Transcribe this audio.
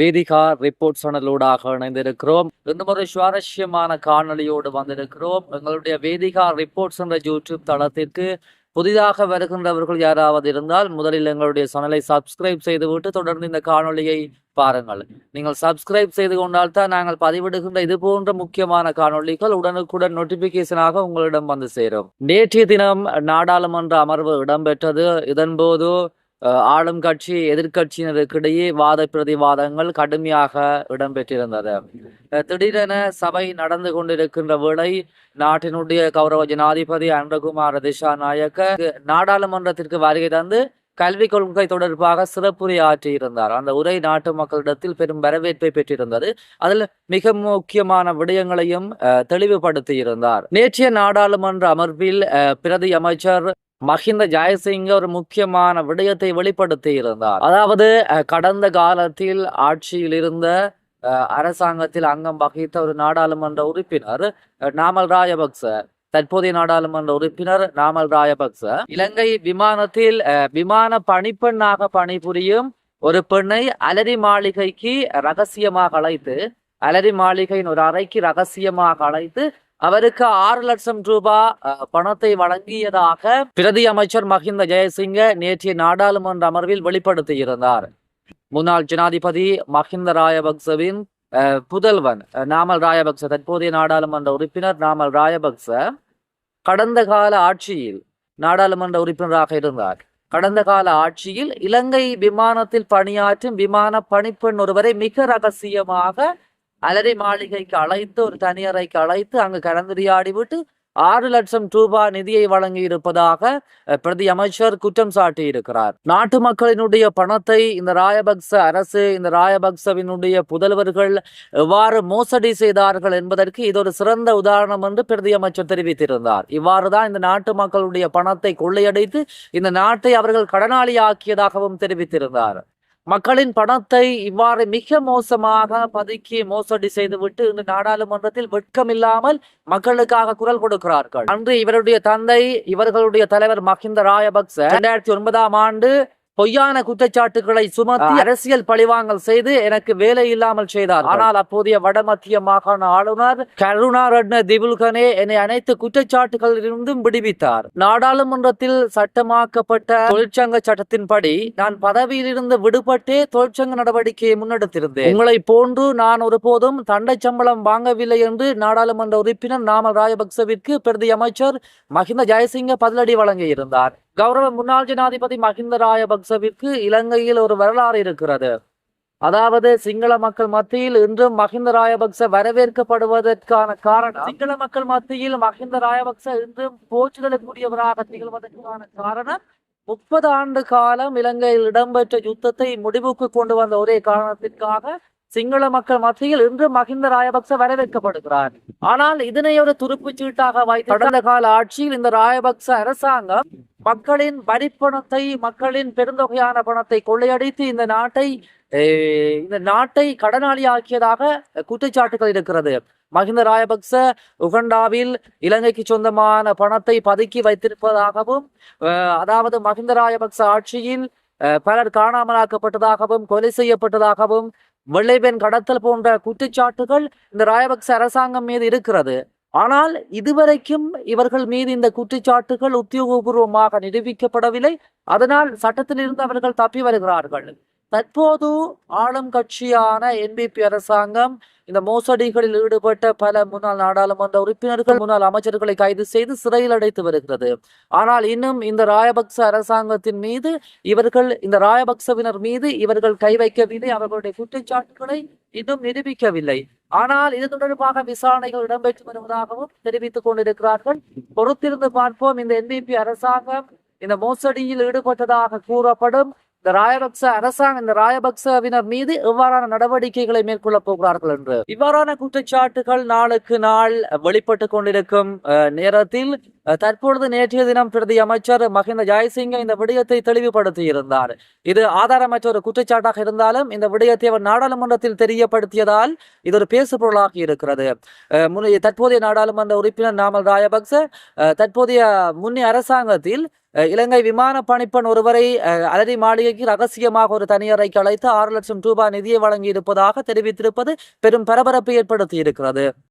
Vedika report சேனலோடாக இணைந்திருக்கிறோம். இன்னும் ஒரு சுவாரஸ்யமான காணொளியோடு வந்திருக்கிறோம். எங்களுடைய வேதிகா ரிப்போர்ட்ஸ் என்ற யூடியூப் தளத்திற்கு புதிதாக வருகின்றவர்கள் யாராவது இருந்தால் முதலில் எங்களுடைய சேனலை சப்ஸ்கிரைப் செய்துவிட்டு தொடர்ந்து இந்த காணொளியை பாருங்கள். நீங்கள் சப்ஸ்கிரைப் செய்து கொண்டால் தான் நாங்கள் பதிவிடுகின்ற இது போன்ற முக்கியமான காணொளிகள் உடனுக்குடன் நோட்டிபிகேஷனாக உங்களிடம் வந்து சேரும். நேற்றைய தினம் நாடாளுமன்ற அமர்வு இடம்பெற்றது. இதன்போது ஆளும் கட்சி எதிர்க்கட்சியினருக்கிடையே வாத பிரதிவாதங்கள் கடுமையாக இடம்பெற்றிருந்தது. திடீரென சபை நடந்து கொண்டிருக்கின்ற வேளை நாட்டினுடைய கௌரவ ஜனாதிபதி அன்றகுமார திசாநாயக்க நாடாளுமன்றத்திற்கு வருகை தந்து கல்விக் கொள்கை தொடர்பாக சிறப்புரை ஆற்றியிருந்தார் அந்த உரை நாட்டு மக்களிடத்தில் பெரும் வரவேற்பை பெற்றிருந்தது. அதில் மிக முக்கியமான விடயங்களையும் அஹ், தெளிவுபடுத்தியிருந்தார். நேற்றைய நாடாளுமன்ற அமர்வில் அஹ், பிரதி அமைச்சர் மஹிந்த ஜெயசிங்க ஒரு முக்கியமான விடயத்தை வெளிப்படுத்தி இருந்தார். அதாவது கடந்த காலத்தில் ஆட்சியில் இருந்த அஹ், அரசாங்கத்தில் அங்கம் வகித்த ஒரு நாடாளுமன்ற உறுப்பினர் நாமல் ராஜபக்ச. தற்போதைய நாடாளுமன்ற உறுப்பினர் நாமல் ராஜபக்ச. இலங்கை விமானத்தில் அஹ், விமான பணிப்பெண்ணாக பணிபுரியும் ஒரு பெண்ணை அலரி மாளிகைக்கு ரகசியமாக அழைத்து அலரி மாளிகையின் ஒரு அறைக்கு ரகசியமாக அழைத்து அவருக்கு ஆறு லட்சம் ரூபாய் பணத்தை வழங்கியதாக பிரதி அமைச்சர் மஹிந்த ஜெயசிங்க நேற்றைய நாடாளுமன்ற அமர்வில் வெளிப்படுத்தியிருந்தார். முன்னாள் ஜனாதிபதி மஹிந்த ராயபக்சவின் புதல்வன் நாமல் ராயபக்ச தற்போதைய நாடாளுமன்ற உறுப்பினர் நாமல் ராயபக்ச கடந்த கால ஆட்சியில் நாடாளுமன்ற உறுப்பினராக இருந்தார். கடந்த கால ஆட்சியில் இலங்கை விமானத்தில் பணியாற்றும் விமான பணிப்பெண் ஒருவரை மிக ரகசியமாக அலரி மாளிகைக்கு அழைத்து ஒரு தனியறைக்கு அழைத்து அங்கு கலந்துரையாடி விட்டு ஆறு லட்சம் ரூபாய் நிதியை வழங்கி இருப்பதாக பிரதி அமைச்சர் குற்றம் சாட்டி இருக்கிறார் நாட்டு மக்களினுடைய பணத்தை இந்த ராயபக்ச அரசு இந்த ராயபக்சவினுடைய புதல்வர்கள் எவ்வாறு மோசடி செய்தார்கள் என்பதற்கு இது ஒரு சிறந்த உதாரணம் என்று பிரதி அமைச்சர் தெரிவித்திருந்தார். இவ்வாறுதான் இந்த நாட்டு மக்களுடைய பணத்தை கொள்ளையடித்து இந்த நாட்டை அவர்கள் கடனாளியாக்கியதாகவும் தெரிவித்திருந்தார். மக்களின் பணத்தை இவ்வாறு மிக மோசமாக பதுக்கி மோசடி செய்துவிட்டு இந்த நாடாளுமன்றத்தில் வெட்கமில்லாமல் மக்களுக்காக குரல் கொடுக்கிறார்கள். அன்று இவருடைய தந்தை இவர்களுடைய தலைவர் மஹிந்த ராயபக்ச இரண்டாயிரத்தி ஒன்பதாம் ஆண்டு பொய்யான குற்றச்சாட்டுகளை சுமத்தி அரசியல் பழிவாங்கல் செய்து எனக்கு வேலை இல்லாமல் செய்தார் ஆனால் அப்போதைய வடமத்திய மாகாண ஆளுநர் கருணா ரட்ன திபுல்கனே என்னை அனைத்து குற்றச்சாட்டுகளிலிருந்தும் விடுவித்தார். நாடாளுமன்றத்தில் சட்டமாக்கப்பட்ட தொழிற்சங்க சட்டத்தின்படி நான் பதவியிலிருந்து விடுபட்டே தொழிற்சங்க நடவடிக்கையை முன்னெடுத்திருந்தேன். உங்களை போன்று நான் ஒருபோதும் தண்டை சம்பளம் வாங்கவில்லை என்று நாடாளுமன்ற உறுப்பினர் நாமல் ராயபக்சவிற்கு பிரதி அமைச்சர் மஹிந்த ஜெயசிங்க பதிலடி வழங்கியிருந்தார். கௌரவ முன்னாள் ஜனாதிபதி மஹிந்த ராயபக்சவிற்கு இலங்கையில் ஒரு வரலாறு இருக்கிறது. அதாவது சிங்கள மக்கள் மத்தியில் இன்றும் மஹிந்த ராயபக்ச வரவேற்கப்படுவதற்கான காரணம் சிங்கள மக்கள் மத்தியில் மஹிந்த ராயபக்ச இன்றும் போற்றுதலுக்குரியவராக திகழ்வதற்கான காரணம் முப்பது ஆண்டு காலம் இலங்கையில் இடம்பெற்ற யுத்தத்தை முடிவுக்கு கொண்டு வந்த ஒரே காரணத்திற்காக சிங்கள மக்கள் மத்தியில் இன்று மஹிந்த ராயபக்ச வரவேற்கப்படுகிறார். ஆனால் இதனை ஒரு துருப்பு சீட்டாக வைத்து கடந்த கால ஆட்சியில் இந்த ராயபக்ச அரசாங்கம் மக்களின் வரிப்பணத்தை மக்களின் பெருந்தொகையான பணத்தை கொள்ளையடித்து இந்த நாட்டை இந்த நாட்டை கடனாளியாக்கியதாக குற்றச்சாட்டுகள் இருக்கிறது. மஹிந்த ராயபக்ச உகண்டாவில் இலங்கைக்கு சொந்தமான பணத்தை பதுக்கி வைத்திருப்பதாகவும் அதாவது மஹிந்த ராயபக்ச ஆட்சியில் பலர் காணாமலாக்கப்பட்டதாகவும் கொலை செய்யப்பட்டதாகவும் வெள்ளைபெண் கடத்தல் போன்ற குற்றச்சாட்டுகள் இந்த ராயபக்ச அரசாங்கம் மீது இருக்கிறது. ஆனால் இதுவரைக்கும் இவர்கள் மீது இந்த குற்றச்சாட்டுகள் உத்தியோகபூர்வமாக நிரூபிக்கப்படவில்லை. அதனால் சட்டத்திலிருந்து அவர்கள் தப்பி வருகிறார்கள். தற்போது ஆளும் கட்சியான என்பிபி அரசாங்கம் இந்த மோசடிகளில் ஈடுபட்ட பல முன்னாள் நாடாளுமன்ற உறுப்பினர்கள் முன்னாள் அமைச்சர்களை கைது செய்து சிறையில் அடைத்து வருகிறது. ஆனால் இன்னும் இந்த ராயபக்ச அரசாங்கத்தின் மீது இவர்கள் இந்த ராயபக்சவினர் மீது இவர்கள் கை வைக்கவில்லை. அவர்களுடைய குற்றச்சாட்டுகளை இன்னும் நிரூபிக்கவில்லை. ஆனால் இது தொடர்பாக விசாரணைகள் இடம்பெற்று வருவதாகவும் தெரிவித்துக் கொண்டிருக்கிறார்கள். பொறுத்திருந்து பார்ப்போம். இந்த என்பிபி அரசாங்கம் இந்த மோசடியில் ஈடுபட்டதாக கூறப்படும். இந்த ராயபக்ச அரசாங்கம் இந்த ராயபக்சவினர் மீது எவ்வாறான நடவடிக்கைகளை மேற்கொள்ள போகிறார்கள் என்று. இவ்வாறான குற்றச்சாட்டுகள் நாளுக்கு நாள் வெளிப்பட்டு கொண்டிருக்கும் அஹ், நேரத்தில் தற்பொழுது நேற்றைய தினம் பிரதி அமைச்சர் மஹிந்த ஜெயசிங்க இந்த விடயத்தை தெளிவுபடுத்தி இருந்தார் இது ஆதாரமற்ற ஒரு குற்றச்சாட்டாக இருந்தாலும் இந்த விடயத்தை அவர் நாடாளுமன்றத்தில் தெரியப்படுத்தியதால் இது ஒரு பேசு பொருளாகி இருக்கிறது தற்போதைய நாடாளுமன்ற உறுப்பினர் நாமல் ராயபக்ச தற்போதைய முன்னே அரசாங்கத்தில் இலங்கை விமான பணிப்பெண் ஒருவரை அலரி மாளிகைக்கு ரகசியமாக ஒரு தனியறைக்கு அழைத்து ஆறு லட்சம் ரூபாய் நிதியை வழங்கி இருப்பதாக தெரிவித்திருப்பது பெரும் பரபரப்பை ஏற்படுத்தி இருக்கிறது